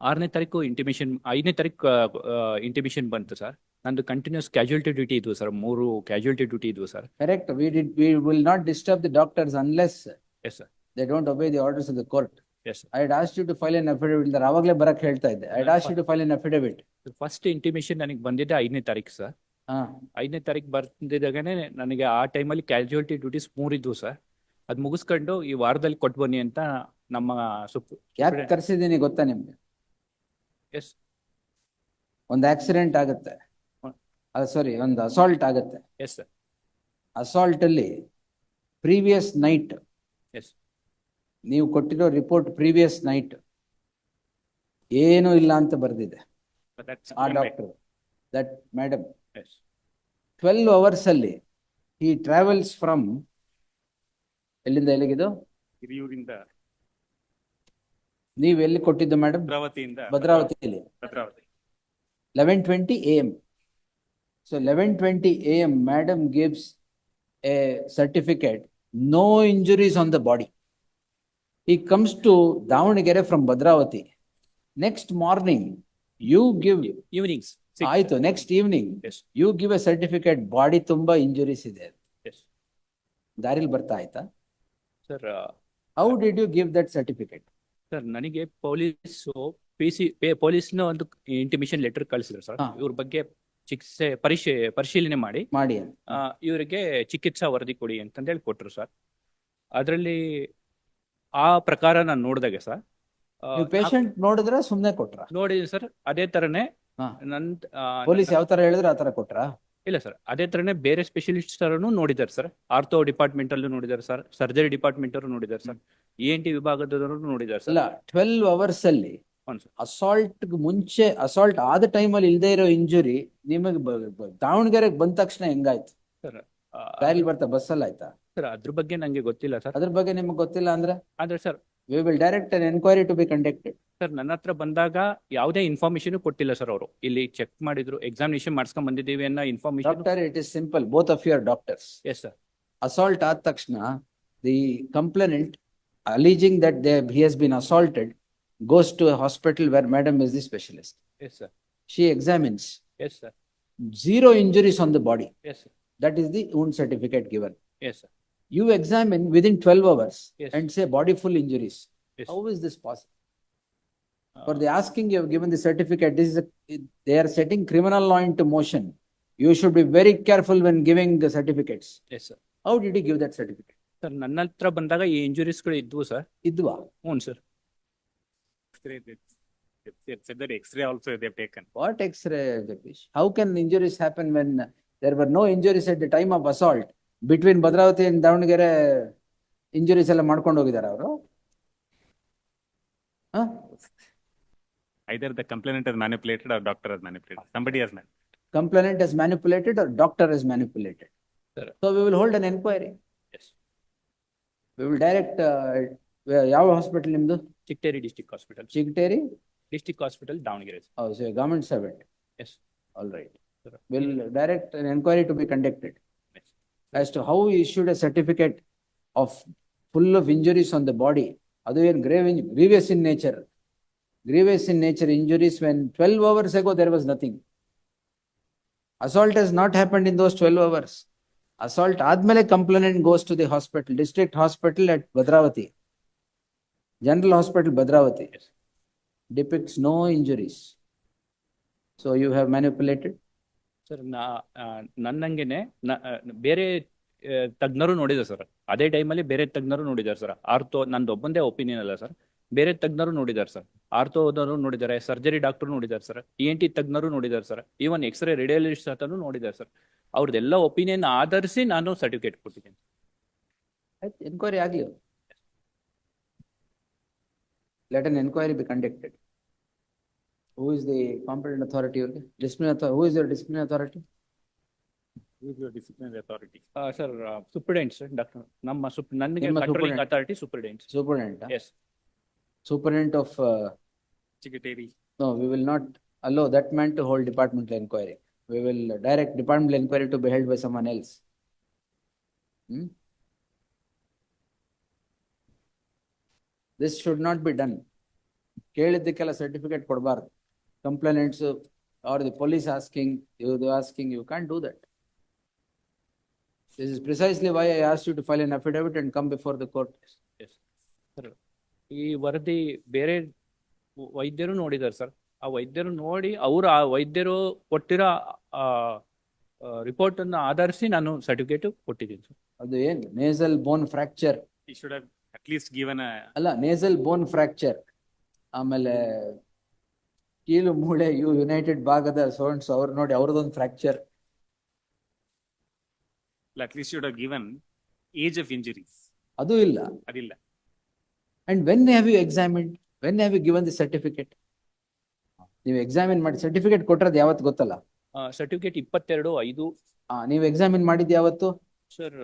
ಆರನೇ ತಾರೀಕು ಇಂಟಿಮೇಷನ್ ಐದನೇ ತಾರೀಕು ಇಂಟಿಮೇಷನ್ ಬಂತು ಸರ್ ನಂದು ಕಂಟಿನ್ಯೂಸ್ ಕ್ಯಾಶುಯಲ್ಟಿ ಡ್ಯೂಟಿ ಇದ್ವು ಸರ್ ಮೂರು ಕ್ಯಾಶುಯಲ್ಟಿ ಡ್ಯೂಟಿ ಇದ್ವು sir correct we did we will not disturb the doctors unless yes sir they don't obey the orders of the court yes I I you to file to affidavit ನಾನು ಅವಾಗ್ಲೇ ಬರಕ್ ಹೇಳ್ತಾ ಇದ್ದೆ. I had you to file an affidavit. First intimation ನನಗೆ ಬಂದಿದ್ದೆ ಐದನೇ ತಾರೀಕು sir ಐದನೇ ತಾರೀಕು ಬರ್ತಿದ್ದಾಗನೇ ನನಗೆ ಆ ಟೈಮಲ್ಲಿ ಕ್ಯಾಶುಯಲ್ಟಿ ಡ್ಯೂಟೀಸ್ ಮೂರಿದ್ವು ಸರ್ ಅದು ಮುಗಿಸ್ಕೊಂಡು ಈ ವಾರದಲ್ಲಿ ಕೊಟ್ಟು ಬನ್ನಿ ಅಂತ ನಮ್ಮ ಸುಪ್ ಯಾಕೆ ಕರ್ಸಿದೀನಿ ಗೊತ್ತಾ ನಿಮ್ಗೆ? ಎಸ್. ಒಂದು ಆಕ್ಸಿಡೆಂಟ್ ಆಗುತ್ತೆ. ಸಾರಿ, ಒಂದು ಅಸಾಲ್ಟ್ ಆಗುತ್ತೆ. Yes sir. ಅಸಾಲ್ಟ್ ಅಲ್ಲಿ ಪ್ರೀವಿಯಸ್ ನೈಟ್ ಎಸ್. ನೀವು ಕೊಟ್ಟಿರೋ ರಿಪೋರ್ಟ್ ಪ್ರೀವಿಯಸ್ ನೈಟ್ ಏನೂ ಇಲ್ಲ ಅಂತ ಬರೆದಿದೆ. ಆ doctor that madam twelve hours ಅಲ್ಲಿ ಈ ಟ್ರಾವೆಲ್ಸ್ ಫ್ರಮ್ ಎಲ್ಲಿಂದ ಎಲ್ಲಿಗಿದು? ಹಿರಿಯೂರಿಂದ ನೀವು ಎಲ್ಲಿ ಕೊಟ್ಟಿದ್ದು ಮೇಡಮ್ ಭದ್ರಾವತಿಯಿಂದ. ಭದ್ರಾವತಿಯಲ್ಲಿ. Bhadravathi. Eleven twenty A M so eleven twenty A M madam gives a certificate no injuries on the body he comes to Davanagere from Bhadravathi. Next morning you give evenings ಆಯ್ತು next evening you give a certificate body ತುಂಬಾ injuries ಇದೆ. ದಾರಿಲಿ ಬರ್ತಾ ಆಯ್ತಾ? Sir how did you give that certificate sir ನನಗೆ police P C ಪೊಲೀಸ್ನ ಒಂದು intimation letter ಕಳಿಸಿದ್ರು ಸರ್. ಹಾ. ಇವ್ರ ಬಗ್ಗೆ ಚಿಕಿತ್ಸೆ ಪರಿಶೀ ಪರಿಶೀಲನೆ ಮಾಡಿ. ಮಾಡಿ ಅಂತ. ಆ, ಇವರಿಗೆ ಚಿಕಿತ್ಸಾ ವರದಿ ಕೊಡಿ ಅಂತಂದೇಳಿ ಕೊಟ್ರು ಸರ್. ಅದರಲ್ಲಿ ಆ ಪ್ರಕಾರ ನಾನು ನೋಡಿದಾಗ ಸರ್. ಆ, ನೀವು ಪೇಷಂಟ್ ನೋಡಿದ್ರೆ ಸುಮ್ನೆ ಕೊಟ್ರ? ನೋಡಿದ್ದೀನಿ ಸರ್. ಅದೇ ತರನೇ ಹಾ. ನನ್ ಆ, ಪೊಲೀಸ್ ಯಾವ ತರ ಹೇಳಿದ್ರೆ ಆ ತರ ಕೊಟ್ರ? ಇಲ್ಲ ಸರ್ ಅದೇ ತರನೇ ಬೇರೆ ಸ್ಪೆಷಲಿಸ್ಟ್ ತರನು ನೋಡಿದ್ದಾರೆ ಸರ್. ಆರ್ಥೋ ಡಿಪಾರ್ಟ್ಮೆಂಟ್ ಅಲ್ಲೂ ನೋಡಿದ್ದಾರೆ ಸರ್ ಸರ್ಜರಿ ಡಿಪಾರ್ಟ್ಮೆಂಟ್ ಅವರು ನೋಡಿದ್ದಾರೆ ಸರ್. ಇ ಎನ್ ಟಿ ವಿಭಾಗದವರು ನೋಡಿದ್ದಾರೆ ಸರ್. ಸರ್ ಟ್ವೆಲ್ವ್ ಅವರ್ಸ್ ಅಲ್ಲಿ ಅಸಾಲ್ಟ್ ಮುಂಚೆ ಅಸಾಲ್ಟ್ ಆದ ಟೈಮಲ್ಲಿ ಇಲ್ಲದೆ ಇರೋ ಇಂಜುರಿ ನಿಮಗೆ ದಾವಣಗೆರೆಗೆ ಬಂದ ತಕ್ಷಣ ಹೆಂಗಾಯ್ತು? ಸರ್ ಬರ್ತಾ ಬಸ್ಸಲ್ಲಿ ಆಯ್ತಾ? ಸರ್ ಅದ್ರ ಬಗ್ಗೆ ನಂಗೆ ಗೊತ್ತಿಲ್ಲ ಸರ್. ಅದ್ರ ಬಗ್ಗೆ ನಿಮ್ಗೆ ಗೊತ್ತಿಲ್ಲ ಅಂದ್ರೆ? ಆದ್ರೆ sir we will direct an enquiry to be conducted sir ನನ್ನ ಹತ್ರ ಬಂದಾಗ ಯಾವುದೇ ಇನ್ಫಾರ್ಮೇಶನ್ ಕೊಟ್ಟಿಲ್ಲ ಸರ್ ಅವರು. ಇಲ್ಲಿ ಚೆಕ್ ಮಾಡಿದ್ರು ಎಕ್ಸಾಮಿನೇಷನ್ ಮಾಡ್ಸ್ಕೊಂಡ್ ಬಂದಿದ್ದೀವಿ ಅನ್ನೋ information doctor it is simple both of your doctors yes sir assault ಆದ ತಕ್ಷಣ the complainant alleging that they he has been assaulted goes to hospital where madam is the specialist yes sir she examines yes sir zero injuries on the body. Yes sir That is the wound certificate given. Yes sir You examine within 12 hours Yes. and say body full injuries. Yes. How is this possible? For the asking you have given the certificate, this is a, it- they are setting criminal law into motion. You should be very careful when giving the certificates. Yes sir How did you give that certificate? Sir ನನ್ನ ಹತ್ರ ಬಂದಾಗ ಈ ಇಂಜುರೀಸ್ಗಳು ಇದ್ವು sir Idwa. ಹ್ಞೂ sir X-ray, they- it said that X-ray also they have taken. What X-ray, Jagdish? How can injuries happen when there were no injuries at the time of assault? Between Bhadravathi and Davanagere injuries ಎಲ್ಲ ಮಾಡ್ಕೊಂಡು ಹೋಗಿದ್ದಾರೆ ಅವರು. Either the complainant is manipulated or doctor is manipulated somebody is man complainant is manipulated or doctor is manipulated so we will hold an enquiry we will direct ಯಾವ hospital ನಿಮ್ದು? Chikkeri district hospital Chikkeri district hospital Davanagere. Government servant yes all right will direct enquiry to be conducted as to how he issued a certificate of full of injuries on the body, other than grave grievous in nature, grievous in nature injuries when 12 hours ago there was nothing. Assault has not happened in those 12 hours. Assault Admele complainant goes to the hospital, district hospital at Badravati, General Hospital Badravati, depicts no injuries. So you have manipulated. Sir, ನಾ ನನ್ನಂಗೆನೆ ಬೇರೆ ತಜ್ಞರು ನೋಡಿದ್ದಾರೆ sir. ಅದೇ ಟೈಮಲ್ಲಿ ಬೇರೆ ತಜ್ಞರು ನೋಡಿದ್ದಾರೆ ಸರ್. ಆರ್ಥೋ, ನಂದು ಒಬ್ಬಂದೇ ಒಪಿನಿಯನ್ ಅಲ್ಲ ಸರ್. ಬೇರೆ ತಜ್ಞರು ನೋಡಿದ್ದಾರೆ ಸರ್. ಆರ್ಥೋದವರು ನೋಡಿದ್ದಾರೆ, ಸರ್ಜರಿ ಡಾಕ್ಟರ್ ನೋಡಿದ್ದಾರೆ ಸರ್. ಇ ಎನ್ ಟಿ ತಜ್ಞರು ನೋಡಿದ್ದಾರೆ ಸರ್. ಈವನ್ ಎಕ್ಸ್ರೇ ರೇಡಿಯಾಲಜಿಸ್ಟ್ ಹತ್ರನೂ ನೋಡಿದ್ದಾರೆ ಸರ್. ಅವ್ರದ್ದೆಲ್ಲ ಒಪಿನಿಯನ್ ಆಧರಿಸಿ ನಾನು ಸರ್ಟಿಫಿಕೇಟ್ ಕೊಟ್ಟಿದ್ದೀನಿ. ಎನ್ಕ್ವೈರಿ ಆಗಲಿ. Let an enquiry be conducted who is the competent authority ಅವ್ರಿಗೆ? Discipline who is your discipline authority Who is your disciplinary authority? Sir superintendent sir doctor ನಮ್ಮ ಸುಪ್ ನನಗೆ ನಿಮ್ಮ controlling superintendent. Authority superintendent superintendent yes superintendent of Secretary. No we will not allow that man to hold departmental enquiry we will direct departmental enquiry to be held by someone This should not be done. ಕೇಳಿದ್ದಕ್ಕೆಲ್ಲ certificate ಕೊಡಬಾರ್ದು. Complaints are the police asking you asking you can do that this is precisely why I ask you to file an affidavit and come before the court sir ಈ ವರದಿ ಬೇರೆ ವೈದ್ಯರು ನೋಡಿದ್ದಾರೆ sir. ಆ ವೈದ್ಯರು ನೋಡಿ ಅವರು ಆ ವೈದ್ಯರು ಕೊಟ್ಟಿರೋ ರಿಪೋರ್ಟ್ ಅನ್ನ ಆಧರಿಸಿ ನಾನು ಸರ್ಟಿಫಿಕೇಟ್ ಕೊಟ್ಟಿದ್ದೀನಿ ಸರ್. ಅದು ಏನ್? Nasal bone fracture He should have at least given a, ಅಲ್ಲ ನೇಸಲ್ ಬೋನ್ ಫ್ರಾಕ್ಚರ್ ಆಮೇಲೆ ಕೀಲು ಮೂಳೆ ಯು ಯುನೈಟೆಡ್ ಭಾಗದ ಸೋನ್ಸ್ ಅವ್ರು ನೋಡಿ ಅವ್ರದೊಂದು fracture at least you'd should given age of injuries. ಅದು ಇಲ್ಲ. ಅದಿಲ್ಲ. And when have you examined when have you given the certificate ನೀವು ಎಕ್ಸಾಮಿನ್ ಮಾಡಿ ಸರ್ಟಿಫಿಕೇಟ್ ಕೊಟ್ಟರದು ಯಾವತ್ತು ಗೊತ್ತಲ್ಲ? ಸರ್ಟಿಫಿಕೇಟ್ ಇಪ್ಪತ್ತೆರಡು ಐದು. ನೀವು ಎಕ್ಸಾಮಿನ್ ಮಾಡಿದ್ದು ಯಾವತ್ತು? ಸರ್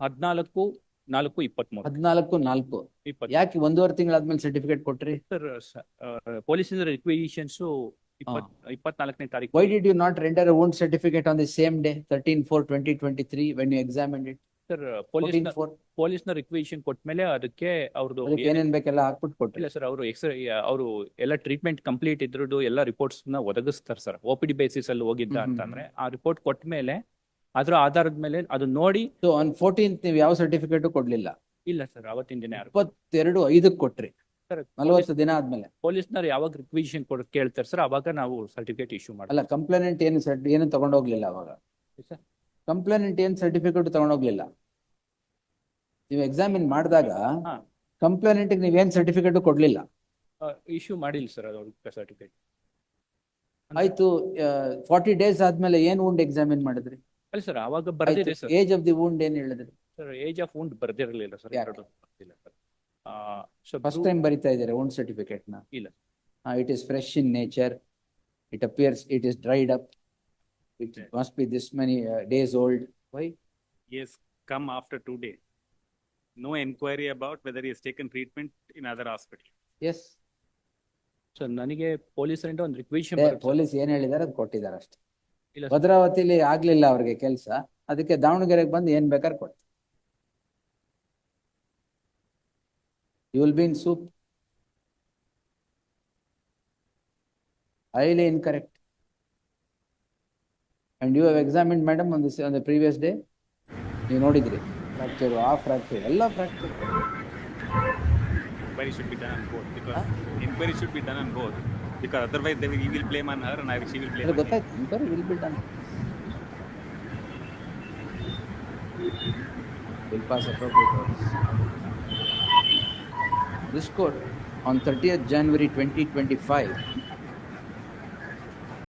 ಹದಿನಾಲ್ಕು ನಾಲ್ಕು ಇಪ್ಪತ್ಮೂರು. ಹದಿನಾಲ್ಕು ನಾಲ್ಕು. ಇಪ್ಪತ್ತು ಯಾಕೆ ಒಂದೂವರೆ ತಿಂಗಳಾದ್ಮೇಲೆ ಸರ್ಟಿಫಿಕೇಟ್ ಕೊಟ್ರಿ? ಸರ್ ಪೊಲೀಸ್ ರಿಕ್ವಿಷನ್ಸ್ ಇಪ್ಪತ್ ಇಪ್ಪತ್ನಾಲ್ಕನೇ ತಾರೀಕು. Why did you not render one certificate on the same day thirteen four twenty twenty three when you examine it sir police police ಪೊಲೀಸ್ನ requisition ಕೊಟ್ಮೇಲೆ ಅದಕ್ಕೆ ಅವ್ರದ್ದು ಏನೇನ್ ಬೇಕೆಲ್ಲ ಹಾಕ್ಬಿಟ್ಟು ಕೊಟ್ಟಿಲ್ಲ ಸರ್ ಅವರು ಎಕ್ಸ್ ಅವರು ಎಲ್ಲ ಟ್ರೀಟ್ಮೆಂಟ್ ಕಂಪ್ಲೀಟ್ ಇದ್ರದ್ದು ಎಲ್ಲ ರಿಪೋರ್ಟ್ಸ್ನ ಒದಗಿಸ್ತಾರೆ sir O P D basis ಅಲ್ಲಿ ಹೋಗಿದ್ದ ಅಂತಂದ್ರೆ ಆ ರಿಪೋರ್ಟ್ ಕೊಟ್ಟ ಮೇಲೆ ಅದ್ರ ಆಧಾರದ ಮೇಲೆ ಅದು ನೋಡಿ ಸೊ ಆನ್ ಫೋರ್ಟೀನ್ತ್ ನೀವು ಯಾವ ಸರ್ಟಿಫಿಕೇಟ್ ಕೊಡ್ಲಿಲ್ಲ? ಇಲ್ಲ ಸರ್ ಅವತ್ತಿನ ದಿನ ಯಾರು ಇಪ್ಪತ್ತೆರಡು ಐದಕ್ಕೆ ಕೊಟ್ರಿ. ಸರ್ ನಲವತ್ತು ದಿನ ಆದ್ಮೇಲೆ. ಪೊಲೀಸ್ನವ್ರು ಯಾವಾಗ ರಿಕ್ವಿಷನ್ ಕೊಡ್ ಕೇಳ್ತಾರೆ ಸರ್ ಅವಾಗ ನಾವು ಸರ್ಟಿಫಿಕೇಟ್ ಇಶ್ಯೂ ಮಾಡಲ್ಲ ಅಲ್ಲ ಕಂಪ್ಲೇನೆಂಟ್ ಏನು ಸರ್ ಏನು ತಗೊಂಡೋಗ್ಲಿಲ್ಲ ಅವಾಗ? ಸರ್. ಕಂಪ್ಲೇನೆಂಟ್ ಏನ್ ಸರ್ಟಿಫಿಕೇಟ್ ತಗೊಂಡೋಗ್ಲಿಲ್ಲ ನೀವು ಎಕ್ಸಾಮಿನ್ ಮಾಡಿದಾಗ ಹಾ. ಕಂಪ್ಲೇನೆಂಟ್ ನೀವೇನ್ ಸರ್ಟಿಫಿಕೇಟ್ ಕೊಡ್ಲಿಲ್ಲ? ಇಶ್ಯೂ ಮಾಡಿಲ್ಲ ಸರ್ ಅದು ಸರ್ಟಿಫಿಕೇಟ್ ಆಯ್ತು ಫಾರ್ಟಿ ಡೇಸ್ ಆದ್ಮೇಲೆ ಏನ್ ಉಂಡ್ ಎಕ್ಸಾಮಿನ್ ಮಾಡಿದ್ರಿ? ಅಲ್ಲ ಸರ್ ಅವಾಗ ಬರ್ದಿದೆ sir age of the wound ಏನ್ ಹೇಳಿದ್ರು? ಸರ್ ಏಜ್ ಆಫ್ ವುಂಡ್ ಬರ್ದಿರಲಿಲ್ಲ ಸರ್ ಯಾಕೆ? ಎರಡು ಬರ್ದಿಲ್ಲ ಸರ್ ಸೊ ಫಸ್ಟ್ ಟೈಮ್ ಬರಿತಾ ಇದ್ದಾರೆ ವುಂಡ್ ಸರ್ಟಿಫಿಕೇಟ್ನ? ಇಲ್ಲ. It is fresh in nature it appears it is dried up it. Must be this many days old why Yes, has come after two no No enquiry about whether he has taken treatment in other hospital. Yes sir ನನಗೆ ಪೊಲೀಸರಿಂದ ಒಂದು requisition police ಏನ್ ಹೇಳಿದಾರೆ ಅದು ಕೊಟ್ಟಿದ್ದಾರೆ ಅಷ್ಟೇ. ಭದ್ರಾವತಿಲಿ ಆಗ್ಲಿಲ್ಲ ಅವ್ರಿಗೆ ಕೆಲಸ. ಅದಕ್ಕೆ ದಾವಣಗೆರೆಗೆ ಬಂದು ಏನ್ ಬೇಕಾದ್ರೆ ಕೊಡ್ತಾರೆ you will be in soup ಐಲಿ incorrect and you have examine madam ಒಂದು ಒಂದು ಪ್ರೀವಿಯಸ್ ಡೇ previous day? ನೀವು ನೋಡಿದ್ರಿ. ಫ್ರಾಕ್ಚರ್ ಆ ಫ್ರಾಕ್ಚರ್ ಎಲ್ಲ fracture Inquiry should be done on both because inquiry should be done on both. Because otherwise they will, he will blame on her and I, will, she will blame ಅದು on him. ಗೊತ್ತಾಯ್ತು inquiry will be done. Will pass appropriate orders. This court on thirtieth January twenty twenty-five